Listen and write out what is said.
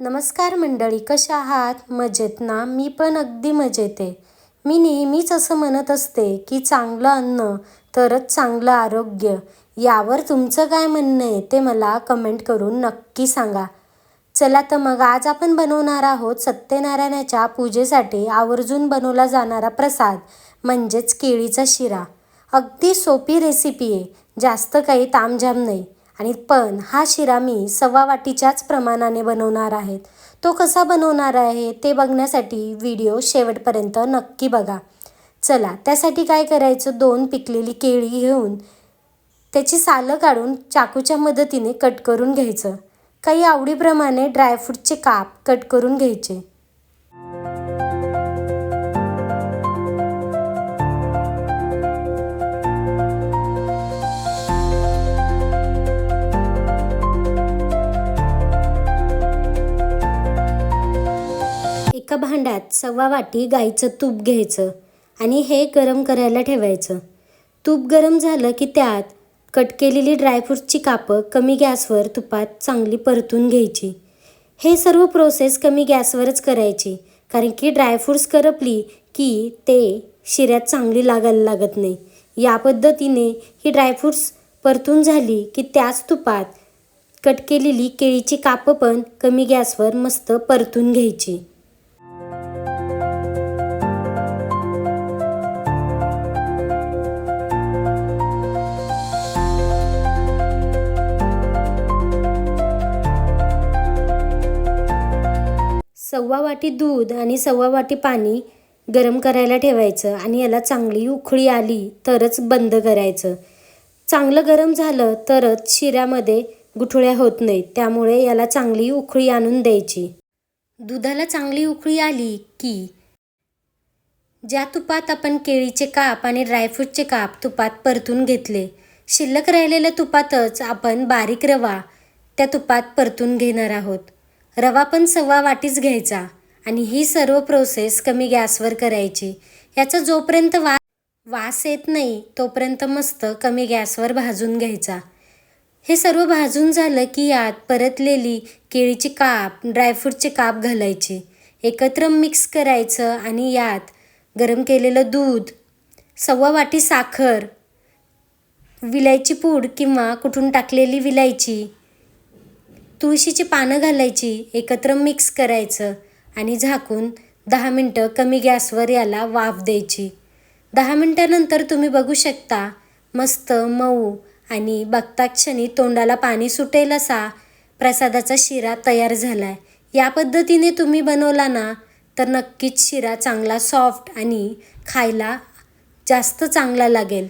नमस्कार मंडळी कशा आहात? मजेत ना? मी पण अगदी मजेत आहे. मी नेहमीच असं म्हणत असते की चांगलं अन्न तरच चांगलं आरोग्य. यावर तुमचं काय म्हणणं आहे ते मला कमेंट करून नक्की सांगा. चला तर मग आज आपण बनवणार आहोत सत्यनारायणाच्या पूजेसाठी आवर्जून बनवला जाणारा प्रसाद म्हणजेच केळीचा शिरा. अगदी सोपी रेसिपी आहे. जास्त काही तामझाम नाही. आणि पण हा शिरा मी सव्वा वाटीच्याच प्रमाणाने बनवणार आहेत. तो कसा बनवणार आहे ते बघण्यासाठी व्हिडिओ शेवटपर्यंत नक्की बघा. चला त्यासाठी काय करायचं? दोन पिकलेली केळी घेऊन त्याची सालं काढून चाकूच्या मदतीने कट करून घ्यायचं. काही आवडीप्रमाणे ड्रायफ्रूटचे काप कट करून घ्यायचे. एका भांड्यात सव्वा वाटी गाईचं तूप घ्यायचं आणि हे गरम करायला ठेवायचं. तूप गरम झालं की त्यात कट केलेली ड्रायफ्रूटची कापं कमी गॅसवर तुपात चांगली परतून घ्यायची. हे सर्व प्रोसेस कमी गॅसवरच करायची कारण की ड्रायफ्रूट्स करपली की ते शिऱ्यात चांगली लागायला लागत नाही. या पद्धतीने ही ड्रायफ्रूट्स परतून झाली की त्याच तुपात कट केलेली केळीची कापं पण कमी गॅसवर मस्त परतून घ्यायची. सव्वा वाटी दूध आणि सव्वा वाटी पाणी गरम करायला ठेवायचं आणि याला चांगली उकळी आली तरच बंद करायचं. चांगलं गरम झालं तरच शिऱ्यामध्ये गुठळ्या होत नाहीत त्यामुळे याला चांगली उकळी आणून द्यायची. दुधाला चांगली उकळी आली की ज्या तुपात आपण केळीचे काप आणि ड्रायफ्रूटचे काप तुपात परतून घेतले शिल्लक राहिलेल्या तुपातच आपण बारीक रवा त्या तुपात परतून घेणार आहोत. रवा पण सव्वा वाटीच घ्यायचा आणि ही सर्व प्रोसेस कमी गॅसवर करायची. याचा जोपर्यंत वा वास येत नाही तोपर्यंत मस्त कमी गॅसवर भाजून घ्यायचा. हे सर्व भाजून झालं की यात परतलेली केळीची काप ड्रायफ्रूटचे काप घालायचे. एकत्र मिक्स करायचं आणि यात गरम केलेलं दूध सव्वा वाटी साखर विलायची पूड किंवा कुठून टाकलेली विलायची तुळशीची पानं घालायची एकत्र मिक्स करायचं आणि झाकून दहा मिनटं कमी गॅसवर याला वाफ द्यायची. दहा मिनटानंतर तुम्ही बघू शकता मस्त मऊ आणि बघता क्षणी तोंडाला पाणी सुटेल असा प्रसादाचा शिरा तयार झाला आहे या पद्धतीने तुम्ही बनवला ना तर नक्कीच शिरा चांगला सॉफ्ट आणि खायला जास्त चांगला लागेल.